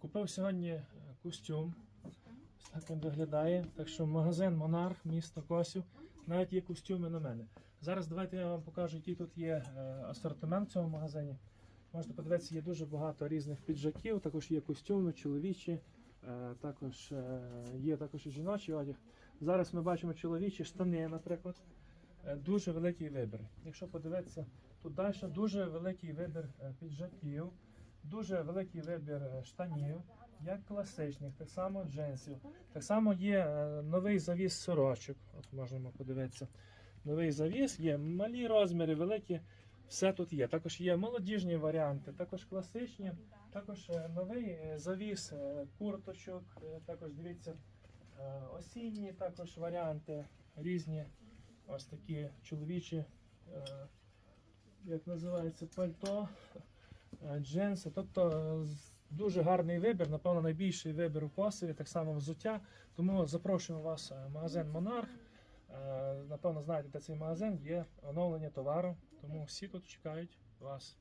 Купив сьогодні е, костюм. Ось так він виглядає. Так що магазин Монарх, місто Косів. Навіть є костюми на мене. Зараз давайте я вам покажу, який тут є е, асортимент в цьому магазині. Можете подивитися, є дуже багато різних піджаків, також є костюми, чоловічі, е, також є також і жіночий одяг. Зараз ми бачимо чоловічі штани, наприклад. Дуже великий вибір. Якщо подивитися, тут далі дуже великий вибір піджаків, дуже великий вибір е, штанів, як класичних, так само джинсів. Так само є е, новий завіс сорочок. От можемо подивитися. Новий завіс, є малі розміри, великі. Все тут є. Також є молодіжні варіанти, також класичні, також е, новий завіс курточок, також дивіться осінні також варіанти різні. Ось такі чоловічі, як називається, пальто, джинси. Тобто е, дуже гарний вибір, напевно, найбільший вибір у Косові, так само взуття. Тому запрошуємо вас е, в магазин Монарх. Е, Напевно, знаєте, де цей магазин є оновлення товару, тому всі тут чекають вас.